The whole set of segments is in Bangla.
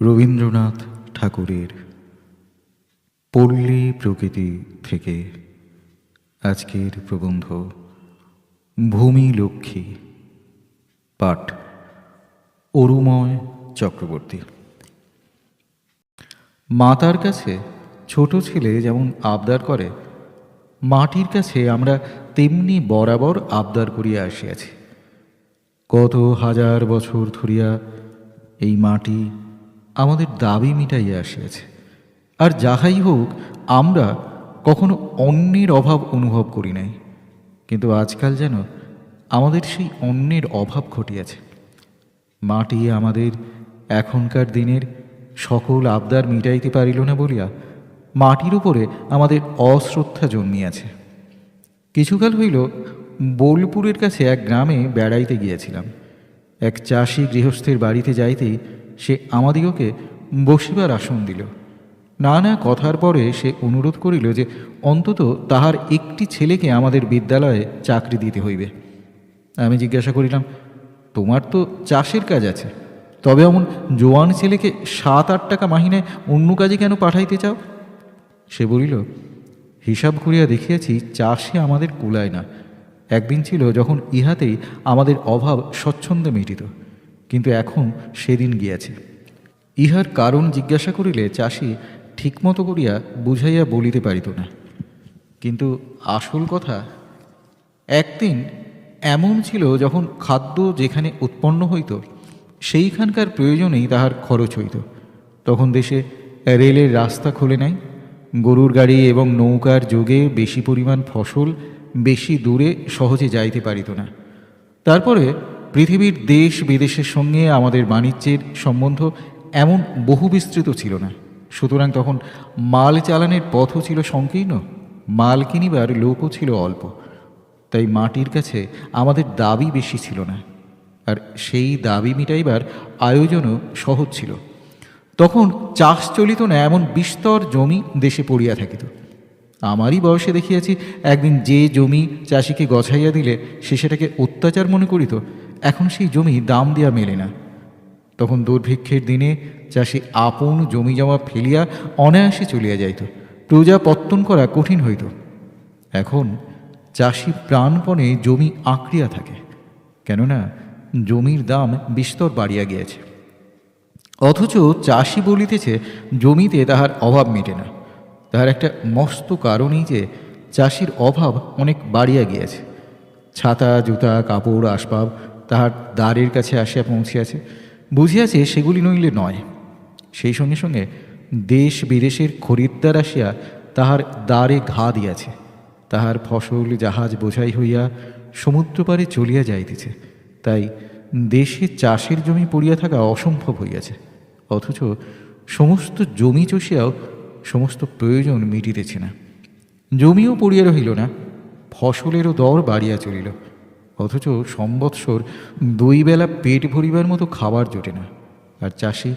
রবীন্দ্রনাথ ঠাকুরের পল্লী প্রকৃতি থেকে আজকের প্রবন্ধ ভূমি লক্ষ্মী, পাঠ অরুময় চক্রবর্তী। মাতার কাছে ছোট ছেলে যেমন আবদার করে, মাটির কাছে আমরা তেমনি বরাবর আবদার করিয়া আসিয়াছি। কত হাজার বছর ধরিয়া এই মাটি আমাদের দাবি মিটাইয়া আসিয়াছে। আর যাহাই হোক, আমরা কখনো অন্যের অভাব অনুভব করি নাই। কিন্তু আজকাল যেন আমাদের সেই অন্যের অভাব ঘটিয়াছে। মাটি আমাদের এখনকার দিনের সকল আবদার মিটাইতে পারিল না বলিয়া মাটির উপরে আমাদের অশ্রদ্ধা জন্মিয়াছে। কিছুকাল হইল বোলপুরের কাছে এক গ্রামে বেড়াইতে গিয়েছিলাম। এক চাষি গৃহস্থের বাড়িতে যাইতেই সে আমাদিগকে বসিবার আসন দিল। নানা কথার পরে সে অনুরোধ করিল যে, অন্তত তাহার একটি ছেলেকে আমাদের বিদ্যালয়ে চাকরি দিতে হইবে। আমি জিজ্ঞাসা করিলাম, তোমার তো চাষের কাজ আছে, তবে এমন জোয়ান ছেলেকে সাত আট টাকা মাহিনায় অন্য কাজে কেন পাঠাইতে চাও? সে বলিল, হিসাব করিয়া দেখিয়াছি চাষে আমাদের কুলায় না। একদিন ছিল যখন ইহাতেই আমাদের অভাব স্বচ্ছন্দে মিটিত। কিন্তু এখন সেদিন গিয়াছে। ইহার কারণ জিজ্ঞাসা করিলে চাষি ঠিকমতো করিয়া বুঝাইয়া বলিতে পারিত না। কিন্তু আসল কথা, একদিন এমন ছিল যখন খাদ্য যেখানে উৎপন্ন হইত, সেইখানকার প্রয়োজনেই তাহার খরচ হইত। তখন দেশে রেলের রাস্তা খুলে নাই, গরুর গাড়ি এবং নৌকার যোগে বেশি পরিমাণ ফসল বেশি দূরে সহজে যাইতে পারিত না। তারপরে পৃথিবীর দেশ বিদেশের সঙ্গে আমাদের বাণিজ্যের সম্বন্ধ এমন বহু বিস্তৃত ছিল না। সুতরাং তখন মাল চালানের পথও ছিল সংকীর্ণ, মাল কিনিবার লোকও ছিল অল্প। তাই মাটির কাছে আমাদের দাবি বেশি ছিল না। আর সেই দাবি মিটাইবার আয়োজনও সহজ ছিল। তখন চাষ চলিত না এমন বিস্তর জমি দেশে পড়িয়া থাকিত। আমারই বয়সে দেখিয়াছি, একদিন যে জমি চাষিকে গছাইয়া দিলে সে সেটাকে অত্যাচার মনে করিত এখন সেই জমি দাম দেওয়া মেলে না। তখন দুর্ভিক্ষের দিনে চাষি আপন জমি জমা ফেলিয়া অনায়াসে চলিয়া যাইত, প্রজা পত্তন করা কঠিন হইত। এখন চাষি প্রাণপণে জমি আঁকড়িয়া থাকে, কেননা জমির দাম বিস্তর বাড়িয়া গিয়েছে। অথচ চাষি বলিতেছে, জমিতে তাহার অভাব মেটে না। তাহার একটা মস্ত কারণই যে চাষির অভাব অনেক বাড়িয়া গিয়াছে। ছাতা, জুতা, কাপড়, আসবাব তাহার দ্বারের কাছে আসিয়া পৌঁছিয়াছে। বুঝিয়াছে সেগুলি নইলে নয়। সেই সঙ্গে সঙ্গে দেশ বিদেশের খরিদ্দার আসিয়া তাহার দ্বারে ঘা দিয়াছে। তাহার ফসল, জাহাজ বোঝাই হইয়া সমুদ্রপারে চলিয়া যাইতেছে। তাই দেশে চাষের জমি পড়িয়া থাকা অসম্ভব হইয়াছে। অথচ সমস্ত জমি চষিয়াও সমস্ত প্রয়োজন মিটিতেছে না। জমিও পড়িয়া রহিল না। ফসলেরও দর বাড়িয়া চলিল। অথচ সম্বৎসর দুই বেলা পেট ভরিবার মতো খাবার জোটে না, আর চাষি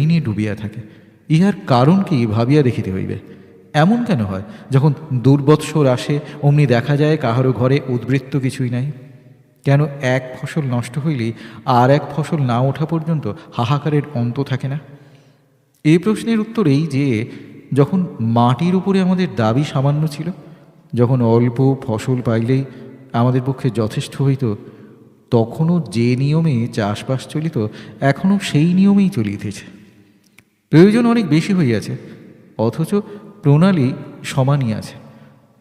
ঋণে ডুবিয়া থাকে। ইহার কারণ কি ভাবিয়া দেখিতে হইবে? এমন কেন হয়, যখন দুর্বৎসর আসে, অমনি দেখা যায় কাহারও ঘরে উদ্বৃত্ত কিছুই নাই? কেন এক ফসল নষ্ট হইলেই আর এক ফসল না ওঠা পর্যন্ত হাহাকারের অন্ত থাকে না? এই প্রশ্নের উত্তর এই যে, যখন মাটির উপরে আমাদের দাবি সামান্য ছিল, যখন অল্প ফসল পাইলেই আমাদের পক্ষে যথেষ্ট হইত। তখনও যে নিয়মে চাষবাস চলিত, এখনও সেই নিয়মেই চলিতেছে। প্রয়োজন অনেক বেশি হইয়াছে, অথচ প্রণালী সমানই আছে।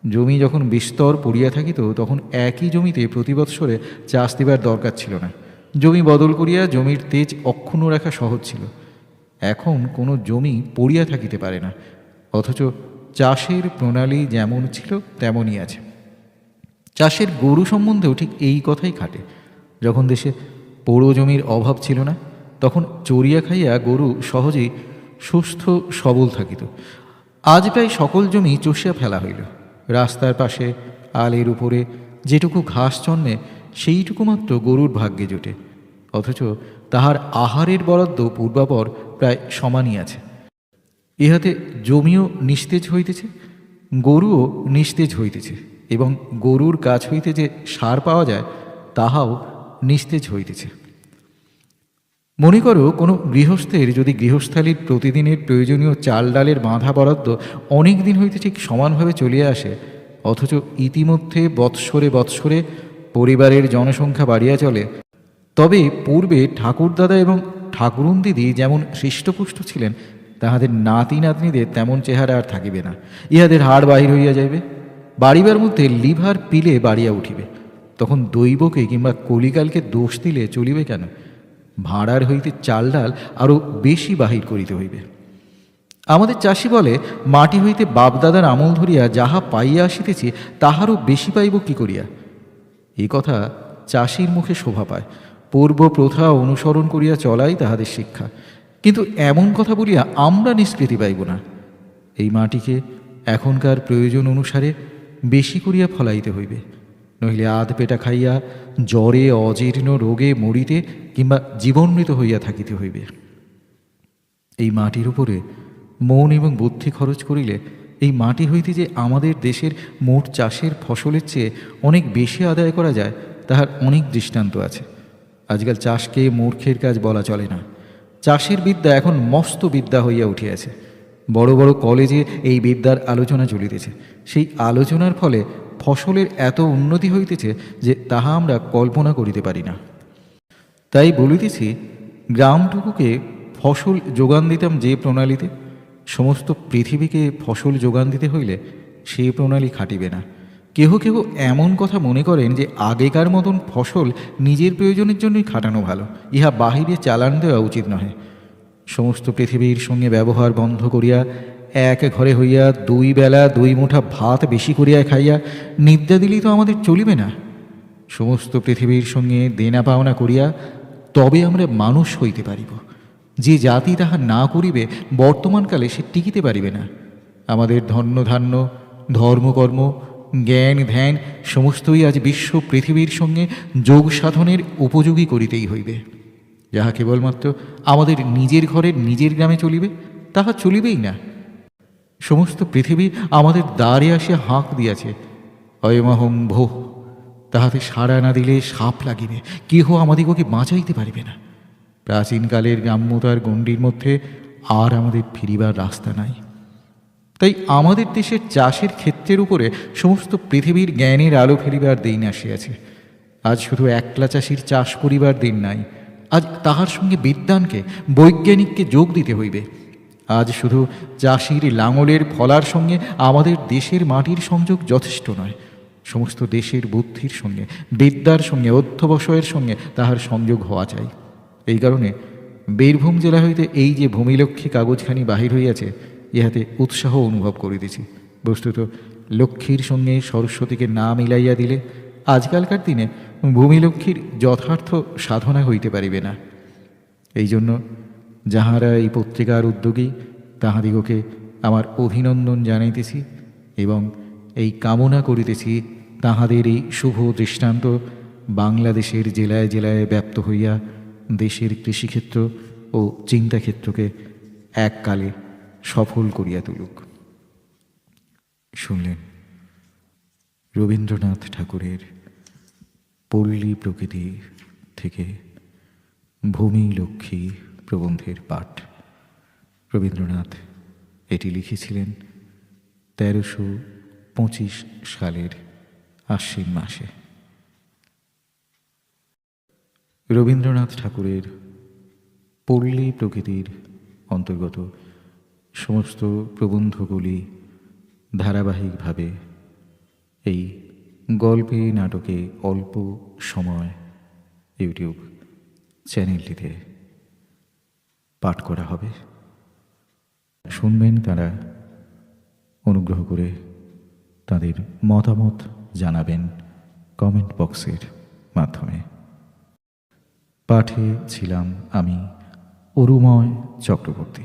জমি যখন বিস্তর পড়িয়া থাকিত, তখন একই জমিতে প্রতি বৎসরে চাষ দিবার দরকার ছিল না। জমি বদল করিয়া জমির তেজ অক্ষুণ্ণ রাখা সহজ ছিল। এখন কোনো জমি পড়িয়া থাকিতে পারে না, অথচ চাষের প্রণালী যেমন ছিল, তেমনই আছে। চাষের গরু সম্বন্ধেও ঠিক এই কথাই খাটে। যখন দেশে পোড়ো জমির অভাব ছিল না, তখন চড়িয়া খাইয়া গরু সহজেই সুস্থ, সবল থাকিত। আজ প্রায় সকল জমি চষিয়া ফেলা হইল। রাস্তার পাশে, আলের উপরে যেটুকু ঘাস জন্মে, সেইটুকু মাত্র গরুর ভাগ্যে জোটে। অথচ তাহার আহারের বরাদ্দ পূর্বাপর প্রায় সমানই আছে। ইহাতে জমিও নিস্তেজ হইতেছে, গরুও নিস্তেজ হইতেছে। এবং গরুর কাছ হইতে যে সার পাওয়া যায়, তাহাও নিস্তেজ হইতেছে। মনে করো কোনো গৃহস্থের যদি গৃহস্থালির প্রতিদিনের প্রয়োজনীয় চাল ডালের বাঁধা বরাদ্দ অনেক দিন হইতে ঠিক সমানভাবে চলিয়া আসে, অথচ ইতিমধ্যে বৎসরে বৎসরে পরিবারের জনসংখ্যা বাড়িয়া চলে, তবে পূর্বে ঠাকুরদাদা এবং ঠাকুরুন দিদি যেমন হৃষ্টপুষ্ট ছিলেন, তাহাদের নাতি নাতনিদের তেমন চেহারা আর থাকিবে না। ইহাদের হাড় বাহির হইয়া যাইবে। বাড়িবার মধ্যে লিভার পিলে বাড়িয়া উঠিবে। তখন দৈবকে কিংবা কলিকালকে দোষ দিলে চলিবে কেন? ভাড়ার হইতে চাল ডাল আরও বেশি বাহির করিতে হইবে। আমাদের চাষি বলে, মাটি হইতে বাপদাদার আমল ধরিয়া যাহা পাইয়া আসিতেছি, তাহারও বেশি পাইব কি করিয়া? এই কথা চাষির মুখে শোভা পায়। পূর্ব প্রথা অনুসরণ করিয়া চলাই তাহাদের শিক্ষা। কিন্তু এমন কথা বলিয়া আমরা নিষ্কৃতি পাইব না। এই মাটিকে এখনকার প্রয়োজন অনুসারে বেশি করিয়া ফলাইতে হইবে। নইলে আধ পেটা খাইয়া জ্বরে, অজীর্ণ রোগে মরিতে কিংবা জীবনমৃত হইয়া থাকিতে হইবে। এই মাটির উপরে মন এবং বুদ্ধি খরচ করিলে এই মাটি হইতে যে আমাদের দেশের মোট চাষের ফসলের চেয়ে অনেক বেশি আদায় করা যায়, তাহার অনেক দৃষ্টান্ত আছে। আজকাল চাষকে মূর্খের কাজ বলা চলে না। চাষের বিদ্যা এখন মস্ত বিদ্যা হইয়া উঠিয়াছে। বড় বড় কলেজে এই বিদ্যার আলোচনা চলিতেছে। সেই আলোচনার ফলে ফসলের এত উন্নতি হইতেছে যে তাহা আমরা কল্পনা করিতে পারি না। তাই বলিতেছি, গ্রামটুকুকে ফসল যোগান দিতাম যে প্রণালীতে, সমস্ত পৃথিবীকে ফসল যোগান দিতে হইলে সেই প্রণালী খাটিবে না। কেহ কেহ এমন কথা মনে করেন যে আগেকার মতন ফসল নিজের প্রয়োজনের জন্যই খাটানো ভালো, ইহা বাহিরে চালান দেওয়া উচিত নহে। সমস্ত পৃথিবীর সঙ্গে ব্যবহার বন্ধ করিয়া এক ঘরে হইয়া দুই বেলা দুই মুঠা ভাত বেশি করিয়া খাইয়া নিদ্রা দিলেই তো আমাদের চলিবে না। সমস্ত পৃথিবীর সঙ্গে দেনা পাওনা করিয়া তবে আমরা মানুষ হইতে পারিব। যে জাতি তাহা না করিবে বর্তমানকালে সে টিকিতে পারিবে না। আমাদের ধন্য ধান্য ধর্মকর্ম, জ্ঞান, ধ্যান, সমস্তই আজ বিশ্ব পৃথিবীর সঙ্গে যোগ সাধনের উপযোগী করিতেই হইবে। যাহা কেবলমাত্র আমাদের নিজের ঘরের নিজের গ্রামে চলিবে, তাহা চলিবেই না। সমস্ত পৃথিবী আমাদের দ্বারে আসিয়া হাঁক দিয়াছে। অয়মহং ভোহ, তাহাতে সাড়া না দিলে সাপ লাগিবে, কেহ আমাদিগকে বাঁচাইতে পারিবে না। প্রাচীনকালের গ্রাম্যতার গণ্ডির মধ্যে আর আমাদের ফিরিবার রাস্তা নাই। তাই আমাদের দেশের চাষের ক্ষেত্রের উপরে সমস্ত পৃথিবীর জ্ঞানের আলো ফেরিবার দিন আসিয়াছে। আজ শুধু একলা চাষির চাষ করিবার দিন নাই আজ তাহার সঙ্গে বিদ্যানকে, বৈজ্ঞানিককে যোগ দিতে হইবে। আজ শুধু চাষির লাঙলের ফলার সঙ্গে আমাদের দেশের মাটির সংযোগ যথেষ্ট নয়। সমস্ত দেশের বুদ্ধির সঙ্গে, বিদ্যার সঙ্গে, অধ্যবসয়ের সঙ্গে তাহার সংযোগ হওয়া চাই। এই কারণে বীরভূম জেলা হইতে এই যে ভূমিলক্ষ্মী কাগজখানি বাহির হইয়াছে, ইহাতে উৎসাহ অনুভব করিতেছি। বস্তুত লক্ষ্মীর সঙ্গে সরস্বতীকে না মিলাইয়া দিলে আজকালকার দিনে ভূমিলক্ষ্মীর যথার্থ সাধনা হইতে পারিবে না। এই জন্য যাহারা এই পত্রিকার উদ্যোগী, তাহাদিগকে আমার অভিনন্দন জানাইতেছি এবং এই কামনা করিতেছি তাহাদের এই শুভ দৃষ্টান্ত বাংলাদেশের জেলায় জেলায় ব্যাপ্ত হইয়া দেশের কৃষিক্ষেত্র ও চিন্তাক্ষেত্রকে এককালে সফল করিয়া তুলুক। শুনলেন। রবীন্দ্রনাথ ঠাকুরের পল্লী প্রকৃতি থেকে ভূমি লক্ষ্মী প্রবন্ধের পাঠ। রবীন্দ্রনাথ এটি লিখেছিলেন তেরোশো পঁচিশ সালের আশ্বিন মাসে। রবীন্দ্রনাথ ঠাকুরের পল্লী প্রকৃতির অন্তর্গত সমস্ত প্রবন্ধগুলি ধারাবাহিকভাবে এই গল্পে নাটকে অল্প সময় ইউটিউব চ্যানেলটিতে পাঠ করা হবে। শুনবেন তারা অনুগ্রহ করে তাদের মতামত জানাবেন কমেন্ট বক্সের মাধ্যমে। পাঠে ছিলাম আমি অরুময় চক্রবর্তী।